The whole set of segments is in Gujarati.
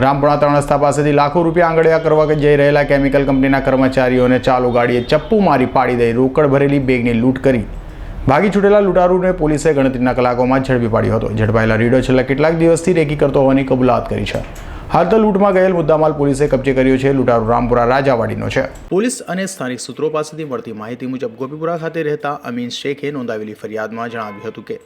રામપુરા ત્રણ રસ્તા પાસેથી લાખો રૂપિયા આંગળિયા કરવા જઈ રહેલા કેમિકલ કંપનીના કર્મચારીઓને ચાલુ ગાડીએ ચપ્પુ મારી પાડી દઈ રોકડ ભરેલી બેગની લૂંટ કરી. ભાગી છૂટેલા લૂંટારૂને પોલીસે ગણતરીના કલાકોમાં ઝડપી પાડ્યો હતો. ઝડપાયેલા રીડો છેલ્લા કેટલાક દિવસથી રેકી કરતો હોવાની કબૂલાત કરી છે. હાલ તો લૂંટમાં ગયેલ મુદ્દામાલ પોલીસે કબજે કર્યો છે. લૂંટારૂ રામપુરા રાજાવાડીનો છે. પોલીસ અને સ્થાનિક સૂત્રો પાસેથી મળતી માહિતી મુજબ ગોપીપુરા ખાતે રહેતા અમીન શેખે નોંધાવેલી ફરિયાદમાં જણાવ્યું હતું કે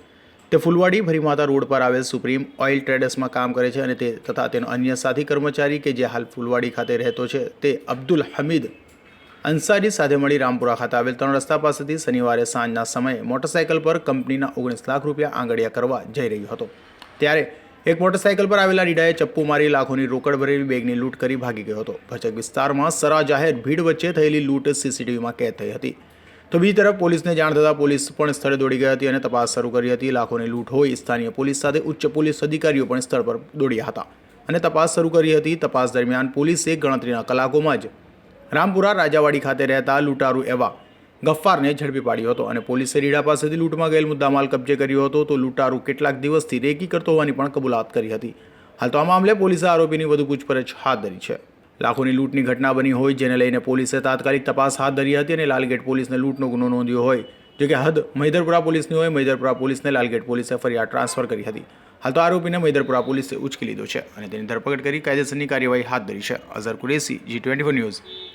તે ફુલવાડી ભરીમાતા રોડ પર આવેલ સુપ્રીમ ઓઇલ ટ્રેડર્સમાં કામ કરે છે અને તે તથા તેનો અન્ય સાથી કર્મચારી કે જે હાલ ફુલવાડી ખાતે રહેતો છે, તે અબ્દુલ હમીદ અંસારી સાથે મળી રામપુરા ખાતે આવેલ ત્રણ રસ્તા પાસેથી શનિવારે સાંજના સમયે મોટરસાયકલ પર કંપનીના ઓગણીસ લાખ રૂપિયા આંગળિયા કરવા જઈ રહ્યો હતો. ત્યારે એક મોટરસાઇકલ પર આવેલા રીડાએ ચપ્પુ મારી લાખોની રોકડ ભરેલી બેગની લૂંટ કરી ભાગી ગયો હતો. ભચક વિસ્તારમાં સરા જાહેર ભીડ વચ્ચે થયેલી લૂંટ સીસીટીવીમાં કેદ થઈ હતી. તો બીજી તરફ પોલીસને જાણ થતાં પોલીસ પણ સ્થળે દોડી ગઈ હતી અને તપાસ શરૂ કરી હતી. લાખોની લૂંટ હોય સ્થાનીય પોલીસ સાથે ઉચ્ચ પોલીસ અધિકારીઓ પણ સ્થળ પર દોડ્યા હતા અને તપાસ શરૂ કરી હતી. તપાસ દરમિયાન પોલીસે ગણતરીના કલાકોમાં જ રામપુરા રાજાવાડી ખાતે રહેતા લૂંટારૂ એવા ગફ્ફારને ઝડપી પાડ્યો હતો અને પોલીસે રીડા પાસેથી લૂંટમાં ગયેલ મુદ્દામાલ કબજે કર્યો હતો. તો લૂંટારૂ કેટલાક દિવસથી રેકી કરતો હોવાની પણ કબૂલાત કરી હતી. હાલ તો આ મામલે પોલીસે આરોપીની વધુ પૂછપરછ હાથ ધરી છે. લાખોની લૂંટની ઘટના બની હોય જેને લઈને પોલીસે તાત્કાલિક તપાસ હાથ ધરી હતી અને લાલગેટ પોલીસને લૂંટનો ગુનો નોંધ્યો હોય. જો કે હદ મહિધરપુરા પોલીસની હોય મહિધરપુરા પોલીસને લાલગેટ પોલીસે ફરિયાદ ટ્રાન્સફર કરી હતી. હાલ તો આરોપીને મહિધરપુરા પોલીસે ઉચકી લીધો છે અને તેની ધરપકડ કરી કાયદેસરની કાર્યવાહી હાથ ધરી છે. Azhar Qureshi ji twenty news